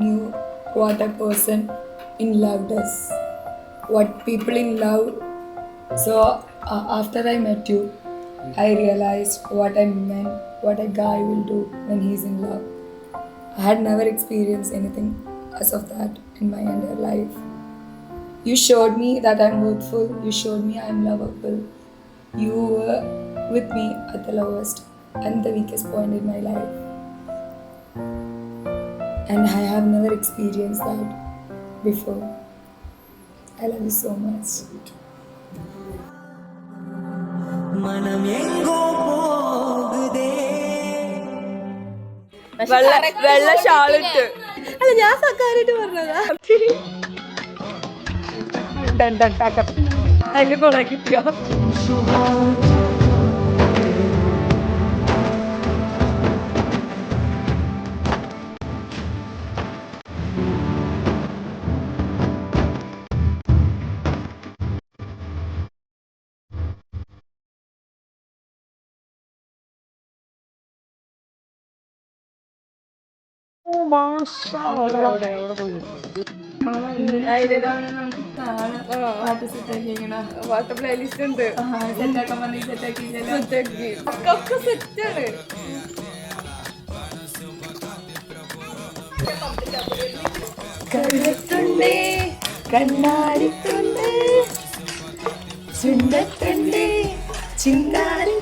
knew what a person in love does, what people in love. So uh, after I met you, I realized what I meant, what a guy will do when he's in love. I had never experienced anything as of that in my entire life. You showed me that I'm worthful. You showed me I'm lovable. You were with me at the lowest and the weakest point in my life. and I have never experienced that before. I love you so much. വെള്ള ഷാളിട്ട് അല്ല ഞാൻ സക്കാരിട്ട് പറഞ്ഞതാ അതിന് കൊള കിട്ടിയോ പാട്ട് playlist ഉണ്ട് കണ്ണാടിത്തുണ്ട് ചുണ്ടത്തുണ്ട് ചിങ്കാരിച്ചുണ്ട്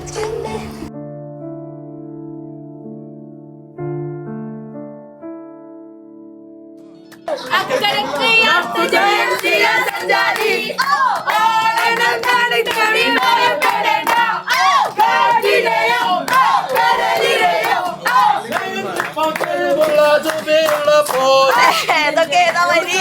ഏതൊക്കെ ഏതാ വരി?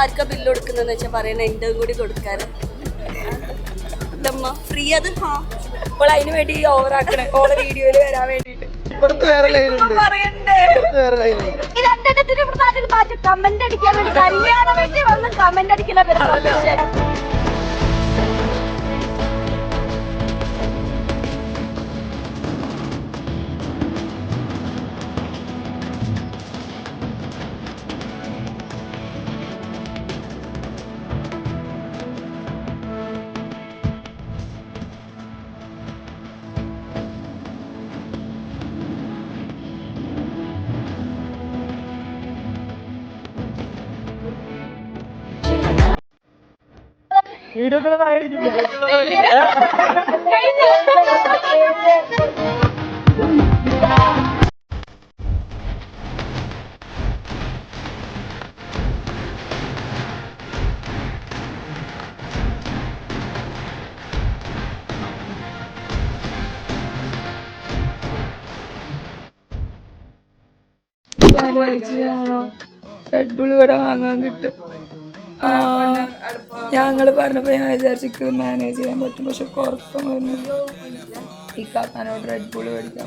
ആർക്കാ ബില്ല് കൊടുക്കുന്നതെന്ന് വെച്ചാൽ പറയണ എന്റെ കൂടി കൊടുക്കാറ്? ഫ്രീ അത്? ഹാ അപ്പോൾ അതിന് വേണ്ടി ഓവറാക്കണേ ഓളെ വീഡിയോയിൽ വരാൻ വേണ്ടിയിട്ട് ഇപ്പുറത്ത് വേറെ ലൈനുണ്ട് പറയണ്ടേ? ഇപ്പുറത്ത് വേറെ ലൈനുണ്ട് കമന്റ് അടിക്കാൻ വേണ്ടി കല്യാണം വേണ്ടി വന്ന് കമന്റ് അടിക്കുന്ന പേരാണ് റെഡ് ബുൾ ഇവിടെ വാങ്ങാൻ കിട്ടും. ഞങ്ങൾ പറഞ്ഞപ്പോൾ ഞാൻ വിചാരിച്ചു മാനേജ് ചെയ്യാൻ പറ്റും. പക്ഷെ കുറപ്പം വരുന്നു ഈ കാക്കാനോട് റെഡ് ബുൾ മേടിക്കാൻ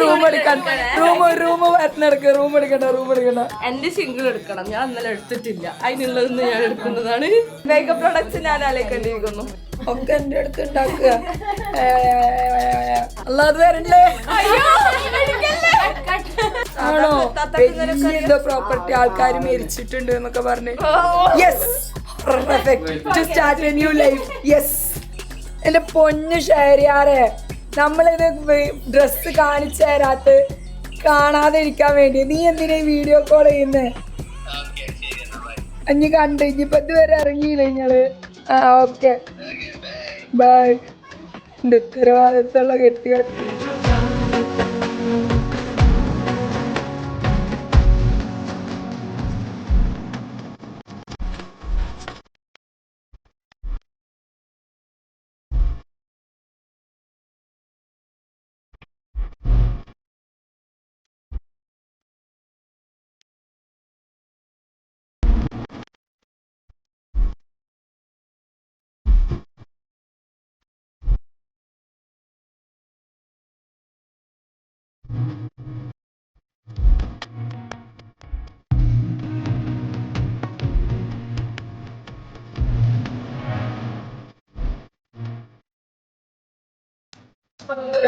റൂം എടുക്കാൻ റൂം റൂം വരത്തിനടക്ക് റൂം എടുക്കണ്ട റൂം എടുക്കണ്ട. എന്റെ സിംഗിൾ എടുക്കണം. ഞാൻ ഇന്നലെ എടുത്തിട്ടില്ല. അതിനുള്ളതെന്ന് ഞാൻ എടുക്കുന്നതാണ്. മേക്കപ്പ് പ്രൊഡക്ട്സ് ഞാൻ ആലോചിക്കേണ്ടിയിരിക്കുന്നു. ഒക്കെ എന്റെ അടുത്ത് ഉണ്ടാക്കുക. അല്ലാതെ വരണ്ടേ? ആണോ? വലിയ പ്രോപ്പർട്ടി ആൾക്കാർ മരിച്ചിട്ടുണ്ട് എന്നൊക്കെ പറഞ്ഞു. Yes to start a new life yes എന്റെ പൊന്നു ഷെയറിയാറെ നമ്മളിത് ഡ്രസ്സ് കാണിച്ചു തരാത്ത് കാണാതെ ഇരിക്കാൻ വേണ്ടി നീ എന്തിനാ വീഡിയോ കോൾ ചെയ്യുന്നേ? അഞ്ഞ് കണ്ട് ഇനിയിപ്പോ ഇതുവരെ ഇറങ്ങിയില്ല ഞങ്ങൾ ആ ഓക്കെ ബൈ എന്റെ ഉത്തരവാദിത്തമുള്ള കെട്ടിയ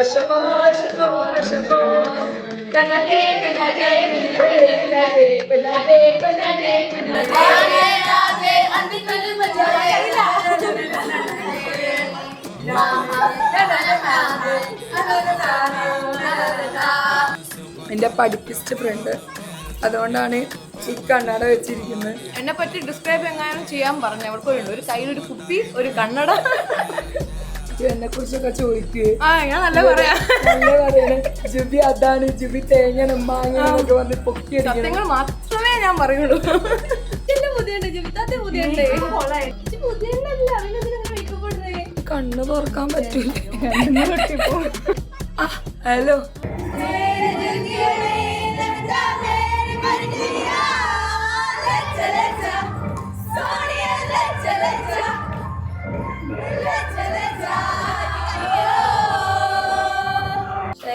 എന്റെ പഠിപ്പിസ്റ്റ് ഫ്രണ്ട് അതുകൊണ്ടാണ് ഈ കണ്ണട വെച്ചിരിക്കുന്നത്. എന്നെ പറ്റി ഡിസ്ക്രൈബ് എങ്ങാനും ചെയ്യാൻ പറഞ്ഞു. അവർക്ക് ഒരു കയ്യിലൊരു കുപ്പി ഒരു കണ്ണട. എന്നെ കുറിച്ചൊക്കെ ചോദിക്കുക ആ ഞാൻ നല്ല പറയാ. ജുബി അതാണ് ജുബി പറഞ്ഞ് പൊക്കി സത്യങ്ങൾ മാത്രമേ ഞാൻ പറയുള്ളൂ. കണ്ണ് തുറക്കാൻ പറ്റൂല ഹലോ.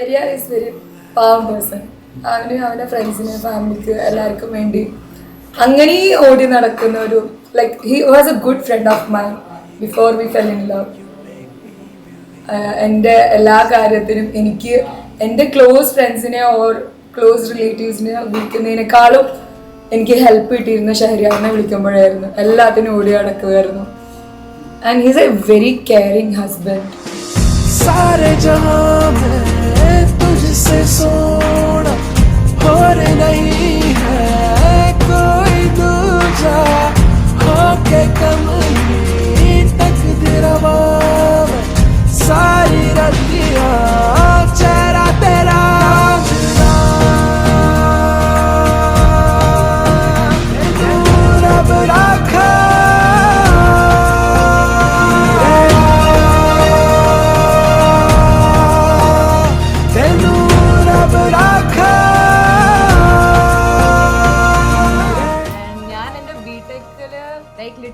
ഷെരിയാർ ഈസ് വെരി പാവം പേഴ്സൺ അവന് അവന്റെ ഫ്രണ്ട്സിന് ഫാമിലിക്ക് എല്ലാവർക്കും വേണ്ടി അങ്ങനെ ഓടി നടക്കുന്ന ഒരു like he was a good friend of my before we fell in love എന്റെ എല്ലാ കാര്യത്തിനും എനിക്ക് എന്റെ ക്ലോസ് ഫ്രണ്ട്സിനെ ഓർ ക്ലോസ് റിലേറ്റീവ്സിനെ വിളിക്കുന്നതിനേക്കാളും എനിക്ക് ഹെൽപ്പ് കിട്ടിയിരുന്നു ഷഹരിയാറിനെ വിളിക്കുമ്പോഴായിരുന്നു. എല്ലാത്തിനും ഓടി നടക്കുമായിരുന്നു. And he's a very caring husband Saare ജഹാ तुझसे सोना और नहीं है कोई दूजा होके कमली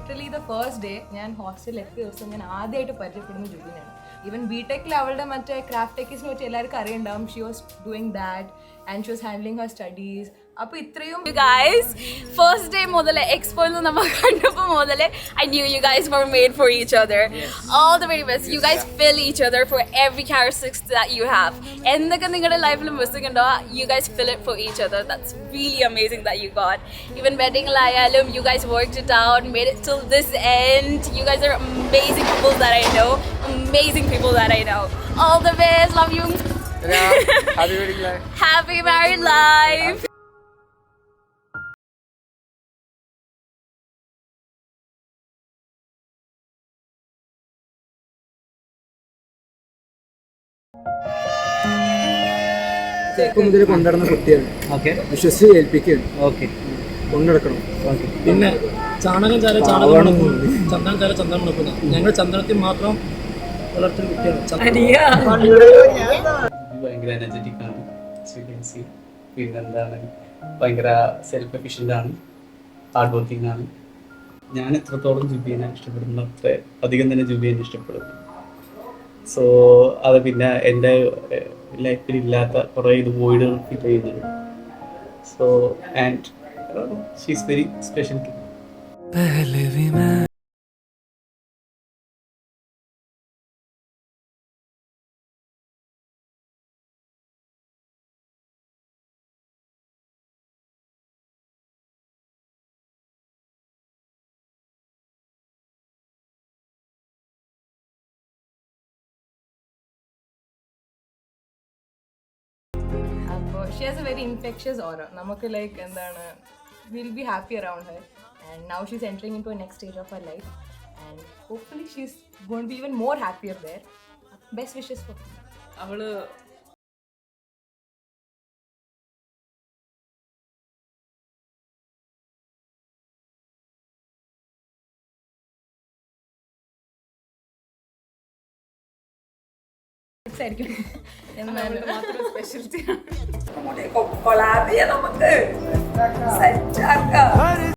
ലിറ്ററലി ദ ഫസ്റ്റ് ഡേ ഞാൻ ഹോസ്റ്റലിൽ എത്തിയ ദിവസം ഞാൻ ആദ്യമായിട്ട് പരിചയപ്പെടുന്ന ജുബിനാണ് ഈവൻ ബി ടെക്കിൽ അവളുടെ മറ്റേ ക്രാഫ്റ്റ് ടെക്കീസിനെ പറ്റി എല്ലാവർക്കും അറിയുണ്ടാവും. She was doing that and she was handling her studies അപ്പോൾ ഇത്രയും you guys. First day model expo നമ്മൾ കണ്ടപ്പോൾ മുതൽ I knew you guys were made for each other. All the very best. You guys fill each other for every characteristics that you have. എന്തൊക്കെ നിങ്ങളുടെ ലൈഫിൽ missing ഉണ്ടോ you guys fill it for each other. That's really amazing that you got. Even വെഡിങ്ങിലായാലും you guys worked it out, made it till this end. You guys are amazing people that I know. Amazing people that I know. All the best. Love you. Happy married life. ചെറുപ്പം മുതൽ കൊണ്ടുനടന്ന കുട്ടിയാണ് okay. വിശ്വസിച്ച് ഏൽപ്പിക്കുകയാണ്. Okay. കൊണ്ടുനടക്കണം. Okay. പിന്നെ ചാണകം ചാല ചാണകം ചന്ദനം ചാല ചന്ദനം മുടക്കുന്ന ഞങ്ങൾ ചന്ദനത്തിൽ മാത്രം വളർത്തുന്ന കുട്ടിയാണ് ചന്ദനം. ഭയങ്കര എനർജറ്റിക് ആണ്. സി പിന്നെന്താണ്? ഭയങ്കര സെൽഫ് എഫിഷ്യന്റ് ആണ്. ഹാർഡ് വർക്കിംഗ് ആണ്. ഞാൻ എത്രത്തോളം ജുബിയനെ ഇഷ്ടപ്പെടുന്നു അത്ര അധികം തന്നെ ജുബിയനെ ഇഷ്ടപ്പെടുന്നു സോ അത് പിന്നെ എന്റെ ലൈഫിൽ ഇല്ലാത്ത കുറേ ഇത് വോയിഡുകൾ ഫിൽ ചെയ്യുന്നുണ്ട് so and she's very special Pahlavi she has a very infectious aura നമുക്ക് ലൈക്ക് എന്താണ് will be happy around her and now she's entering in to next stage of her life and hopefully she's gonna be even more happier their best wishes for അവൾ ആയിരിക്കും എന്നാലും. Specialty collab ചെയ്യാം നമുക്ക് സെറ്റാക്കാം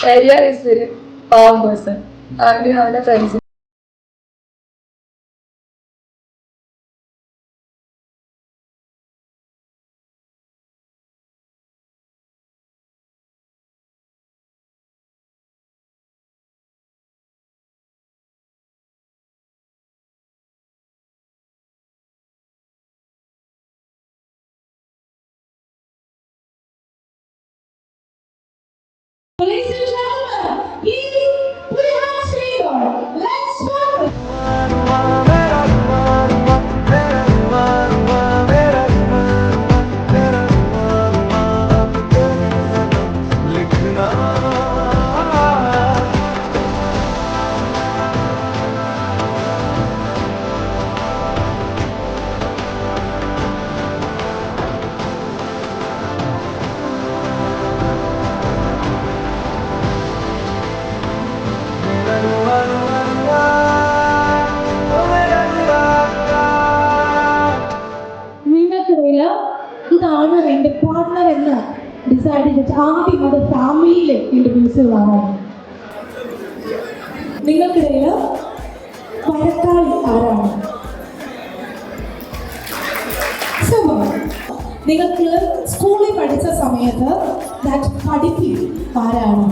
Sharia is very calm person. And you have polícia isso eles. E നിങ്ങൾക്ക് സ്കൂളിൽ പഠിച്ച സമയത്ത് ദാറ്റ് പഠിപ്പി ആരാണ്?